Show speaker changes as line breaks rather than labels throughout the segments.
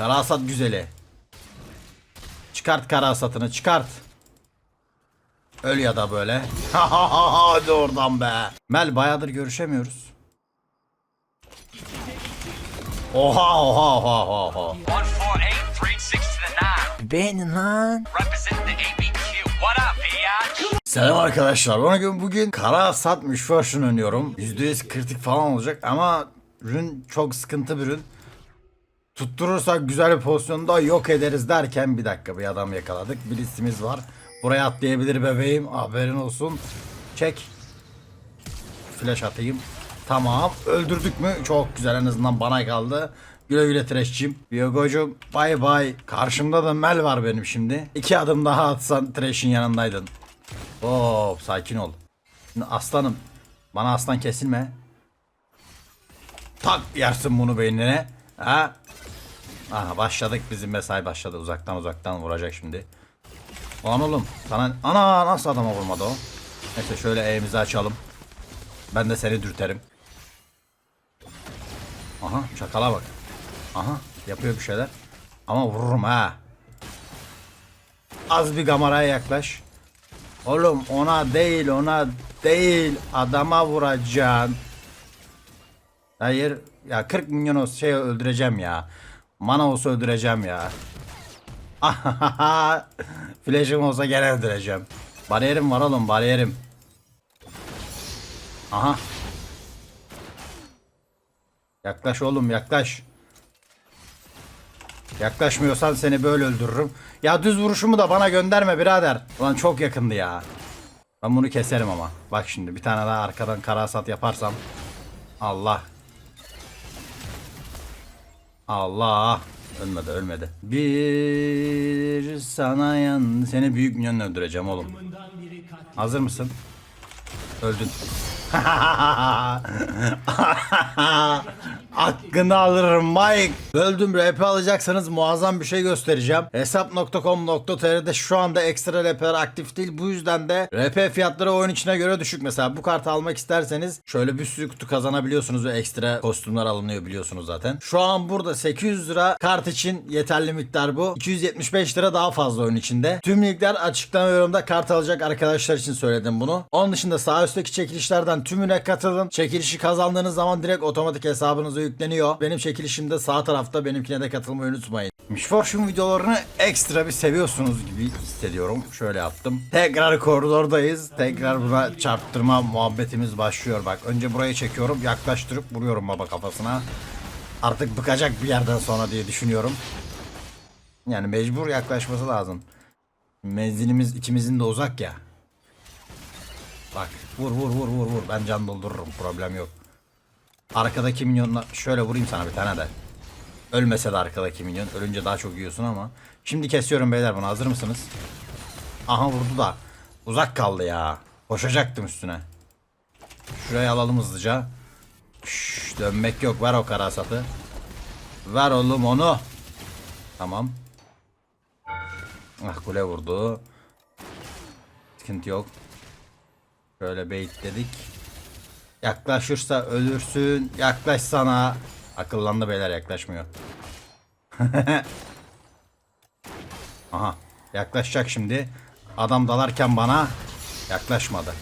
Kara hasat güzeli. Çıkart kara hasatını çıkart. Öl ya da böyle. Hadi oradan be. Mel bayağıdır görüşemiyoruz. Oha oha oha oha oha.
148, 36 to the 9.
Beğenin lan. Selam arkadaşlar. Bana gün bugün kara hasat müşversion oynuyorum. %100 kritik falan olacak ama ürün çok sıkıntı bir ürün. Tutturursak güzel bir pozisyonda yok ederiz derken bir dakika bir adam yakaladık. Bir listimiz var. Buraya atlayabilir bebeğim. Haberin olsun. Çek. Flash atayım. Tamam. Öldürdük mü? Çok güzel en azından bana kaldı. Güle güle Trash'cim. Biyogo'cum bay bay. Karşımda da Mel var benim şimdi. İki adım daha atsan Trash'in yanındaydın. Hop sakin ol. Aslanım. Bana aslan kesilme. Tak yersin bunu beynine. Ha? Aha başladık bizim mesai başladı. Uzaktan uzaktan vuracak şimdi. Lan oğlum sana ana nasıl adama vurmadı o? Neyse şöyle E'mizi açalım. Ben de seni dürterim. Aha çakala bak. Aha yapıyor bir şeyler. Ama vururum ha. Az bir kameraya yaklaş. Oğlum ona değil ona değil adama vuracaksın. Hayır ya 40 milyon şey öldüreceğim ya. Mana olsa öldüreceğim ya. Flash'ım olsa gene öldüreceğim. Bariyerim var oğlum bariyerim. Aha. Yaklaş oğlum yaklaş. Yaklaşmıyorsan seni böyle öldürürüm. Ya düz vuruşumu da bana gönderme birader. Ulan çok yakındı ya. Ben bunu keserim ama. Bak şimdi bir tane daha arkadan karasat yaparsam. Allah. Allah. Ölmedi ölmedi. Bir sana yan. Seni büyük minyonla öldüreceğim oğlum. Hazır mısın? Öldün. Hakkını alırım Mike. Öldüm RP alacaksanız muazzam bir şey göstereceğim. Hesap.com.tr'de şu anda ekstra RP'ler aktif değil. Bu yüzden de RP fiyatları oyun içine göre düşük. Mesela bu kartı almak isterseniz şöyle bir sürü kutu kazanabiliyorsunuz ve ekstra kostümler alınıyor biliyorsunuz zaten. Şu an burada 800 lira kart için yeterli miktar bu. 275 lira daha fazla oyun içinde. Tüm linkler açıklama yorumda kart alacak arkadaşlar için söyledim bunu. Onun dışında sağ üstteki çekilişlerden tümüne katılın. Çekilişi kazandığınız zaman direkt otomatik hesabınıza yükleniyor. Benim çekilişimde sağ tarafta benimkine de katılmayı unutmayın. Misfortune videolarını ekstra bir seviyorsunuz gibi hissediyorum. Şöyle yaptım. Tekrar koridordayız. Tekrar buna çarptırma muhabbetimiz başlıyor. Bak önce burayı çekiyorum. Yaklaştırıp vuruyorum baba kafasına. Artık bıkacak bir yerden sonra diye düşünüyorum. Yani mecbur yaklaşması lazım. Menzilimiz ikimizin de uzak ya. Bak vur vur vur vur vur. Ben can doldururum. Problem yok. Arkadaki minyonla şöyle vurayım sana bir tane de. Ölmese de arkadaki minyon. Ölünce daha çok yiyorsun ama. Şimdi kesiyorum beyler bunu. Hazır mısınız? Aha vurdu da. Uzak kaldı ya. Koşacaktım üstüne. Şurayı alalım hızlıca. Şşş, dönmek yok. Ver o karasatı. Ver oğlum onu. Tamam. Ah kule vurdu. Sıkıntı yok. Şöyle baitledik. Yaklaşırsa ölürsün. Yaklaş sana. Akıllandı beyler yaklaşmıyor. Aha. Yaklaşacak şimdi. Adam dalarken bana yaklaşmadı.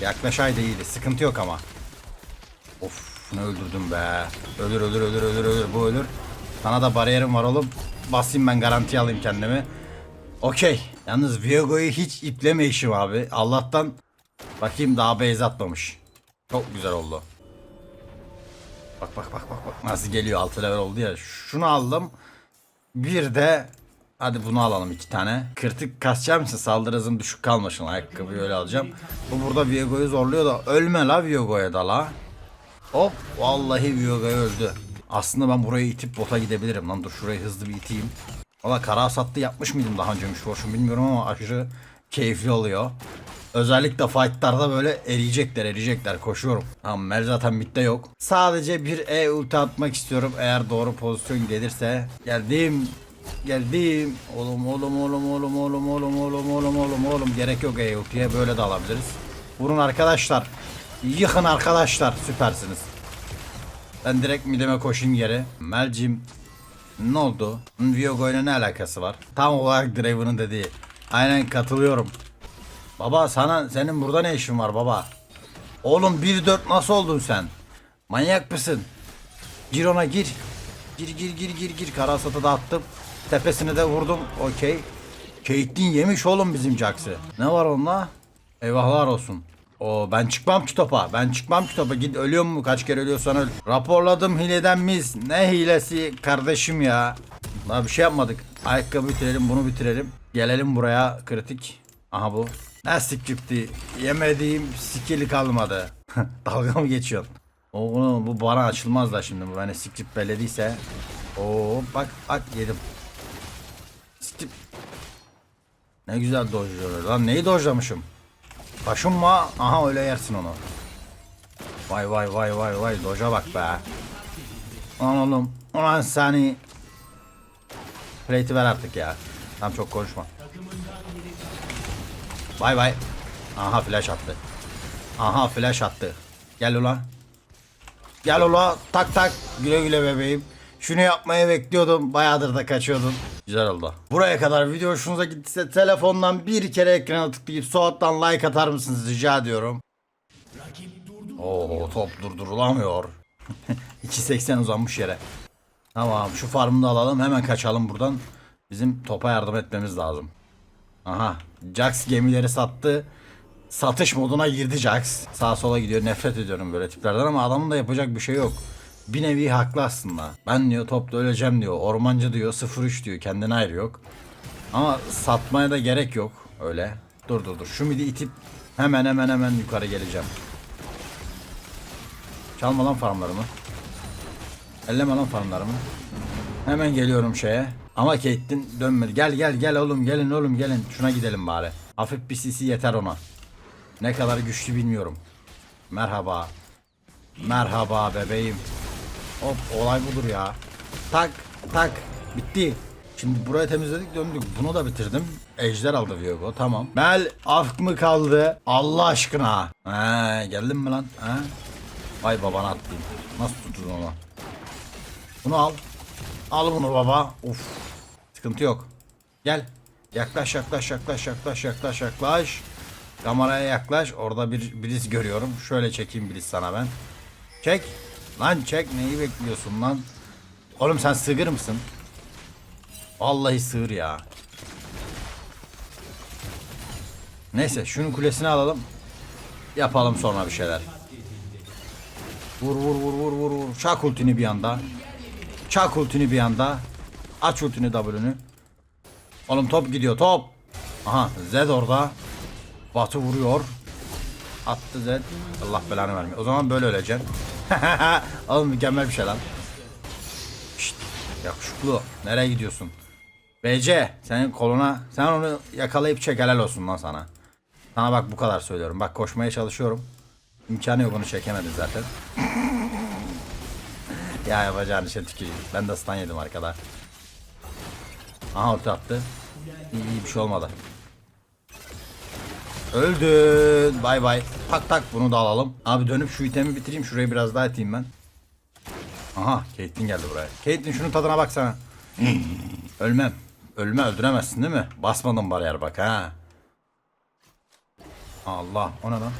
Yaklaşaydı iyiydi. Sıkıntı yok ama. Of ne öldürdüm be. Ölür ölür ölür ölür ölür bu ölür. Sana da bariyerim var oğlum. Basayım ben garanti alayım kendimi. Okey. Yalnız Viego'yu hiç iplemeyişim abi. Allah'tan bakayım daha base atmamış. Çok güzel oldu. Bak bak bak bak bak nasıl geliyor 6 level oldu ya. Şunu aldım. Bir de hadi bunu alalım iki tane. Kırtık kasacağım için saldırı hızım düşük kalmasın. Ayakkabıyı öyle alacağım. Bu burada Viego'yu zorluyor da ölme la Viego'ya da la. Hop vallahi Viego'ya öldü. Aslında ben burayı itip bota gidebilirim lan. Dur şurayı hızlı bir iteyim. Valla kara sattı yapmış mıydım daha önce Müşvoş'um bilmiyorum ama aşırı keyifli oluyor. Özellikle fightlarda böyle eriyecekler eriyecekler koşuyorum. Tamam Mel zaten midde yok. Sadece bir E ulti atmak istiyorum eğer doğru pozisyon gelirse. Geldim. Geldim. Oğlum oğlum oğlum oğlum oğlum oğlum oğlum oğlum oğlum oğlum gerek yok E ultiye böyle de alabiliriz. Vurun arkadaşlar. Yıkın arkadaşlar süpersiniz. Ben direkt mideme koşayım geri. Melcim Ne oldu? Viego ile ne alakası var? Tam olarak Draven'ın dediği. Aynen katılıyorum. Baba sana senin burada ne işin var baba? Oğlum 1-4 nasıl oldun sen? Manyak mısın? Gir ona gir. Gir gir gir gir gir. Karasatı da attım. Tepesini de vurdum. Okey. Caitlyn yemiş oğlum bizim Jax'ı. Ne var onunla? Eyvahlar olsun. O ben çıkmam ki topa. Ben çıkmam ki topa. Git ölüyor mu? Kaç kere ölüyorsan öl. Raporladım hileden mis. Ne hilesi kardeşim ya. Daha bir şey yapmadık. Ayakkabı bitirelim bunu bitirelim. Gelelim buraya kritik. Aha bu. Ne sikipti. Yemediğim skill'i kalmadı. Dalga mı geçiyorsun? Oğlum bu bana açılmaz da şimdi bu beni sikip bellediyse. Oo bak bak yedim. Sikip. Ne güzel dojluyor lan neyi dojlamışım? Taşınma aha öyle yersin onu. Vay vay vay vay vay doja bak be. Lan oğlum ulan seni. Plate'i ver artık ya. Tam çok konuşma. Bay bay. Aha flash attı. Aha flash attı. Gel ulan. Gel ula tak tak güle güle bebeğim. Şunu yapmayı bekliyordum. Bayağıdır da kaçıyordum. Güzel oldu. Buraya kadar video hoşunuza gittiyse telefondan bir kere ekrana tıklayıp Suat'tan like atar mısınız rica ediyorum. Oo top durdurulamıyor. 2.80 uzanmış yere. Tamam şu farmı da alalım hemen kaçalım buradan. Bizim topa yardım etmemiz lazım. Aha Jax gemileri sattı. Satış moduna girdi Jax. Sağa sola gidiyor. Nefret ediyorum böyle tiplerden ama adamın da yapacak bir şey yok. Bir nevi haklı aslında. Ben diyor topla öleceğim diyor. Ormancı diyor 0-3 diyor. Kendine ayrı yok. Ama satmaya da gerek yok. Öyle. Dur dur dur. Şu midi itip hemen hemen hemen yukarı geleceğim. Çalma lan farmlarımı. Elleme lan farmlarımı. Hemen geliyorum şeye. Ama Caitlyn dönmedi. Gel gel gel oğlum gelin oğlum gelin. Şuna gidelim bari. Hafif bir CC yeter ona. Ne kadar güçlü bilmiyorum. Merhaba. Merhaba bebeğim. Hop olay budur ya. Tak tak bitti. Şimdi burayı temizledik döndük. Bunu da bitirdim. Ejder aldı Viego tamam. Mel afk mı kaldı? Allah aşkına. He geldin mi lan? He? Vay babana atlayayım. Nasıl tuttun onu? Bunu al. Al bunu baba. Uf. Sıkıntı yok. Gel. Yaklaş yaklaş yaklaş yaklaş yaklaş yaklaş. Kameraya yaklaş. Orada bir Blitz görüyorum. Şöyle çekeyim Blitz sana ben. Çek. Lan çek. Neyi bekliyorsun lan? Oğlum sen sığır mısın? Vallahi sığır ya. Neyse şunun kulesini alalım. Yapalım sonra bir şeyler. Vur vur vur vur vur vur. Çak ultini bir anda. Çak ultini bir anda. Aç ultini W'nü. Oğlum top gidiyor top. Aha Z orada. Batu vuruyor. Attı Z. Allah belanı vermiyor. O zaman böyle öleceksin. Oğlum mükemmel bir şey lan. Şşt, yakışıklı. Nereye gidiyorsun? BC senin koluna sen onu yakalayıp çek helal olsun lan sana. Sana bak bu kadar söylüyorum. Bak koşmaya çalışıyorum. İmkanı yok onu çekemedin zaten. Ya yapacağın işe tüküreyim. Ben de stun yedim arkada. Aha ulti attı. İyi, iyi bir şey olmadı. Öldün. Bay bay. Tak tak bunu da alalım. Abi dönüp şu itemi bitireyim. Şurayı biraz daha eteyim ben. Aha Caitlyn geldi buraya. Caitlyn şunun tadına baksana. Ölmem. Ölme öldüremezsin değil mi? Basmadım bariyer bak ha. Allah o ne lan?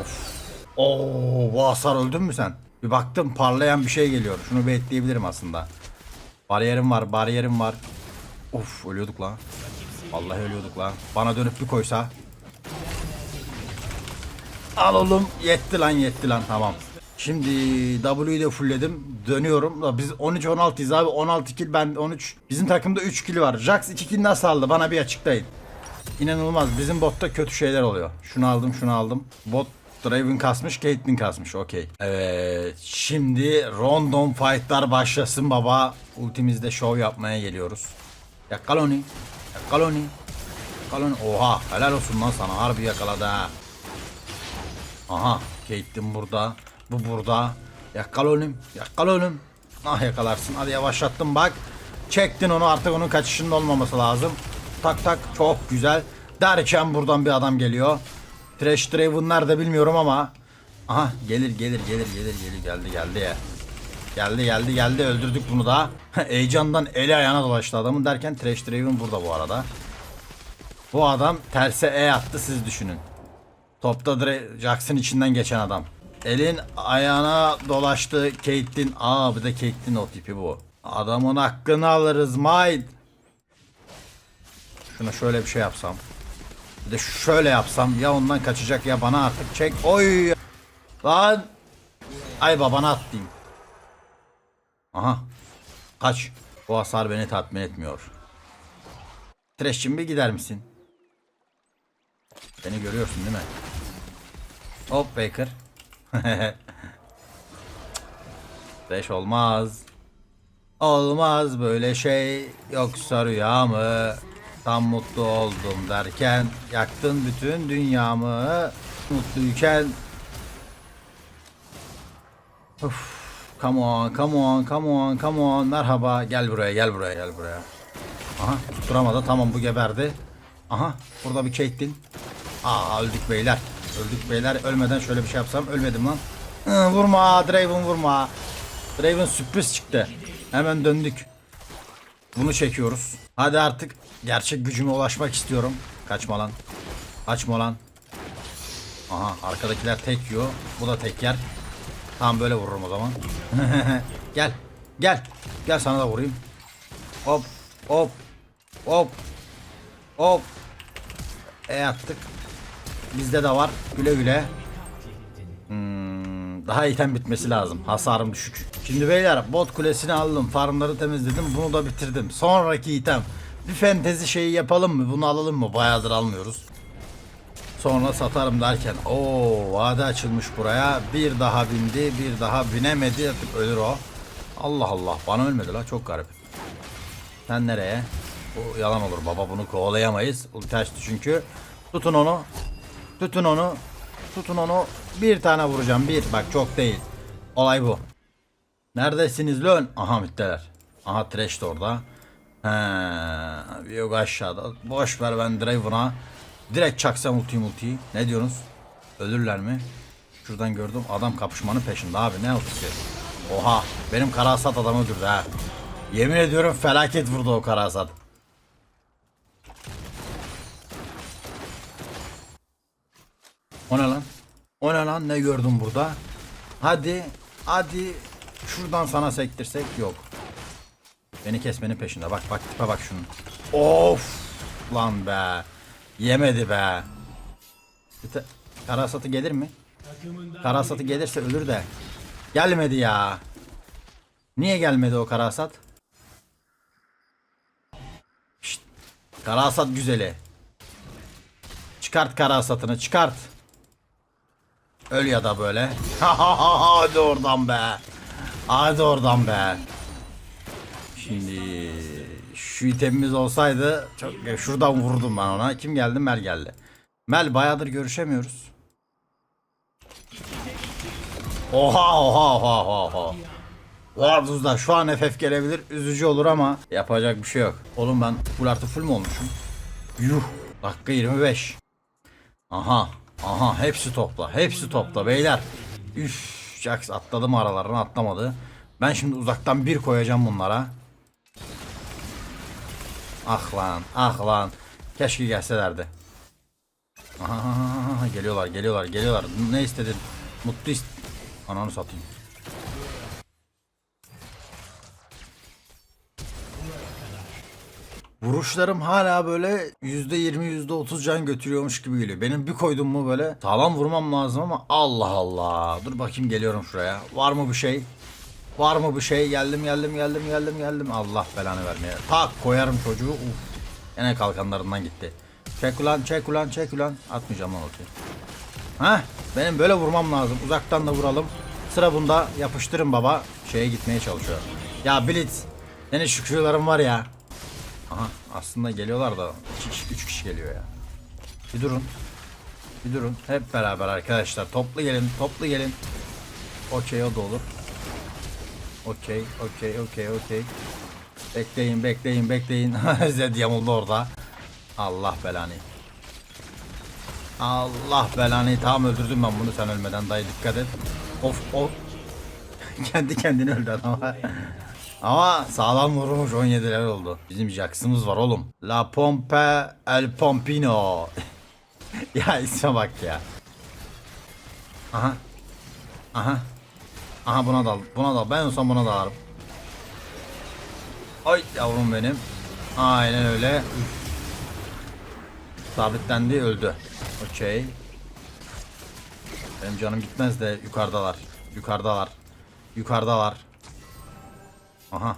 Of. Oo bu hasar öldün mü sen? Bir baktım parlayan bir şey geliyor. Şunu bekleyebilirim aslında. Bariyerim var, bariyerim var. Of ölüyorduk la. Vallahi ölüyorduk la. Bana dönüp bir koysa. Al oğlum. Yetti lan yetti lan tamam. Şimdi W'yu de fullledim. Dönüyorum. Biz 13-16'yız abi. 16 kill ben 13. Bizim takımda 3 kill var. Jax 2 kill nasıl aldı? Bana bir açıklayın. İnanılmaz. Bizim botta kötü şeyler oluyor. Şunu aldım şunu aldım. Bot Draven kasmış, Caitlyn kasmış. Okey. Evet. Şimdi random fight'lar başlasın baba. Ultimizde show yapmaya geliyoruz. Yakal onu. Yakal onu. Yakal onu. Oha. Helal olsun lan sana. Harbi yakaladı ha. Aha. Caitlyn burada. Bu burada. Yakal onu. Yakal onu. Ah yakalarsın. Hadi yavaşlattım bak. Çektin onu artık onun kaçışında olmaması lazım. Tak tak çok güzel. Derken buradan bir adam geliyor. Trash Draven nerede bilmiyorum ama. Aha gelir gelir gelir gelir gelir geldi geldi ya. Geldi geldi geldi öldürdük bunu da. Heyecandan eli ayağına dolaştı adamın derken Trash Draven burada bu arada. Bu adam terse E attı siz düşünün. Topta Jackson içinden geçen adam. Elin ayağına dolaştı Caitlyn. Aa bir de Caitlyn o tipi bu. Adamın hakkını alırız Maid. Şuna şöyle bir şey yapsam. Bir de şöyle yapsam ya ondan kaçacak ya bana artık çek. Oy. Lan. Ay babana attım. Aha. Kaç. Bu hasar beni tatmin etmiyor. Trash'cim bir gider misin? Beni görüyorsun değil mi? Hop Baker. Trash olmaz. Olmaz böyle şey yoksa rüya mı? Tam mutlu oldum derken yaktın bütün dünyamı. Mutluyken Of, come on, come on, come on, come on. Merhaba, gel buraya, gel buraya, gel buraya. Aha, tutturamadı. Tamam bu geberdi. Aha, burada bir Caitlyn. Aa, öldük beyler. Öldük beyler. Ölmeden şöyle bir şey yapsam. Ölmedim lan. Vurma, Draven vurma. Draven sürpriz çıktı. Hemen döndük. Bunu çekiyoruz. Hadi artık gerçek gücüme ulaşmak istiyorum. Kaçma lan. Kaçma lan. Aha, arkadakiler tek yiyor. Bu da tek yer. Tamam böyle vururum o zaman. gel. Gel. Gel sana da vurayım. Hop. Hop. Hop. Hop. E attık. Bizde de var. Güle güle. Hmm, daha item bitmesi lazım. Hasarım düşük. Şimdi beyler bot kulesini aldım. Farmları temizledim. Bunu da bitirdim. Sonraki item. Bir fentezi şeyi yapalım mı? Bunu alalım mı? Bayağıdır almıyoruz. Sonra satarım derken o vade açılmış buraya. Bir daha bindi, bir daha binemedi. Artık ölür o. Allah Allah bana ölmedi la çok garip. Sen nereye? Bu yalan olur baba bunu kovalayamayız. Ulti açtı çünkü. Tutun onu. Tutun onu. Tutun onu. Bir tane vuracağım bir. Bak çok değil. Olay bu. Neredesiniz lan? Aha bittiler. Aha Thresh de orada. He, yok aşağıda. Boş ver ben Draven'a. Direkt çaksam ultiyi multiyi. Ne diyorsunuz? Ölürler mi? Şuradan gördüm. Adam kapışmanın peşinde abi. Ne ultisi? Oha. Benim karasat adamı öldürdü ha. Yemin ediyorum felaket vurdu o karasat. O ne lan? O ne lan? Ne gördüm burada? Hadi. Hadi. Şuradan sana sektirsek yok. Beni kesmenin peşinde. Bak bak tipe bak şunun. Of. Lan be. Yemedi be. Karasatı gelir mi? Karasatı gelirse ölür de. Gelmedi ya. Niye gelmedi o karasat? Şşt. Karasat güzeli. Çıkart karasatını çıkart. Öl ya da böyle. Hadi oradan be. Hadi oradan be. Şimdi şu itemimiz olsaydı çok şuradan vurdum ben ona. Kim geldi? Mel geldi. Mel bayağıdır görüşemiyoruz. Oha oha oha oha oha. Varduz'da şu an FF gelebilir. Üzücü olur ama yapacak bir şey yok. Oğlum ben full artı full mu olmuşum? Yuh. Dakika 25. Aha. Aha hepsi topla. Hepsi topla beyler. Üf. Jax atladı mı aralarına atlamadı. Ben şimdi uzaktan bir koyacağım bunlara. Ah lan, ah lan. Keşke gelselerdi. Aha, geliyorlar, geliyorlar, geliyorlar. Ne istedin? Mutlu ist... Ananı satayım. Vuruşlarım hala böyle %20 %30 can götürüyormuş gibi geliyor. Benim bir koydum mu böyle sağlam vurmam lazım ama Allah Allah. Dur bakayım geliyorum şuraya. Var mı bir şey? Var mı bir şey? Geldim geldim geldim geldim geldim. Allah belanı vermeye. Tak koyarım çocuğu. Uf. Yine kalkanlarından gitti. Çek ulan çek ulan çek ulan. Atmayacağım lan ortaya. Heh benim böyle vurmam lazım. Uzaktan da vuralım. Sıra bunda yapıştırın baba. Şeye gitmeye çalışıyor. Ya Blitz. Senin şükürlerim var ya. Aha aslında geliyorlar da 2 kişi 3 kişi geliyor ya. Bir durun. Bir durun. Hep beraber arkadaşlar. Toplu gelin. Toplu gelin. Okey o da olur. Okey, okey, okey, okey. Bekleyin, bekleyin, bekleyin. Zed yamuldu orada. Allah belanı. Allah belanı. Tamam öldürdüm ben bunu sen ölmeden dayı dikkat et. Of of. Kendi kendine öldü adam. Ama sağlam vurmuş 17 level oldu. Bizim Jax'ımız var oğlum. La Pompe El Pompino. ya isme bak ya. Aha. Aha. Aha buna dal. Buna dal. Ben olsam buna dalarım. Ay yavrum benim. Aynen öyle. Sabitlendi öldü. Okey. Benim canım gitmez de yukarıdalar. Yukarıdalar. Yukarıdalar. Aha.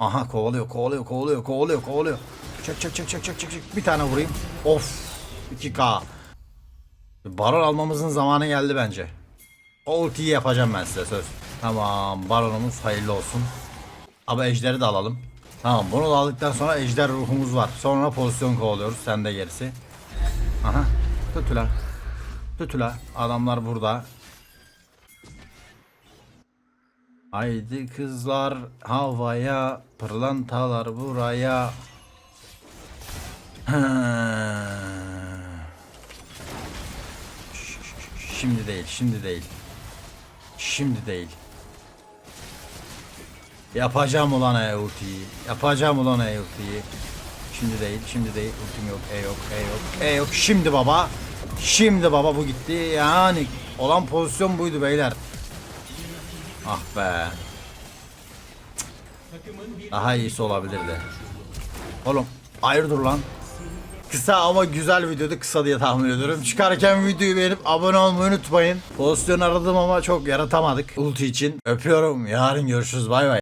Aha kovalıyor kovalıyor kovalıyor kovalıyor kovalıyor. Çek çek çek çek çek çek. Bir tane vurayım. Of. 2K. Baron almamızın zamanı geldi bence. O ultiyi yapacağım ben size söz. Tamam baronumuz hayırlı olsun. Ama ejderi de alalım. Tamam bunu da aldıktan sonra ejder ruhumuz var. Sonra pozisyon kovalıyoruz. Sen de gerisi. Aha. Tutula. Tutula. Adamlar burada. Haydi kızlar havaya, pırlantalar buraya. Şimdi değil, şimdi değil. Şimdi değil. Yapacağım ulan e ultiyi. Yapacağım ulan e ultiyi. Şimdi değil, şimdi değil. Ultim yok, e yok, e yok, e yok. Şimdi baba. Şimdi baba bu gitti. Yani olan pozisyon buydu beyler. Ah be. Daha iyisi olabilirdi. Oğlum hayırdır lan. Kısa ama güzel videodu kısa diye tahmin ediyorum. Çıkarken videoyu beğenip abone olmayı unutmayın. Pozisyon aradım ama çok yaratamadık. Ulti için. Öpüyorum. Yarın görüşürüz. Bay bay.